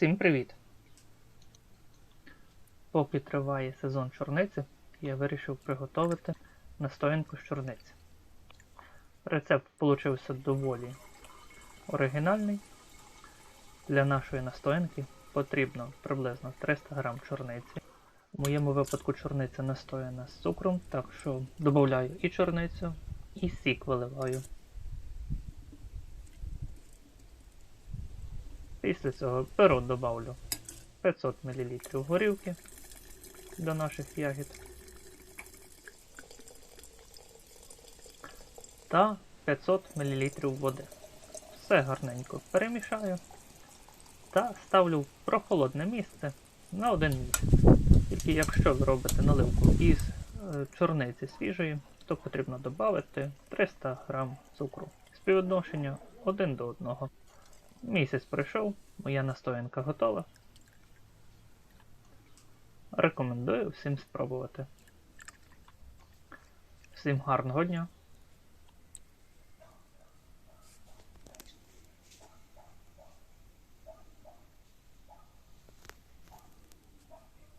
Всім привіт! Поки триває сезон чорниці, я вирішив приготувати настоянку з чорниці. Рецепт получився доволі оригінальний. Для нашої настоянки потрібно приблизно 300 г чорниці. В моєму випадку чорниця настояна з цукром, так що додаю і чорницю, і сік виливаю. Після цього перо добавлю 500 мл горілки до наших ягід та 500 мл води. Все гарненько перемішаю та ставлю в прохолодне місце на один місяць. Тільки якщо ви робите наливку із е, чорниці свіжої, то потрібно додати 300 г цукру. Співвідношення 1 до 1. Місяць пройшов, моя настоянка готова. Рекомендую всім спробувати. Всім гарного дня!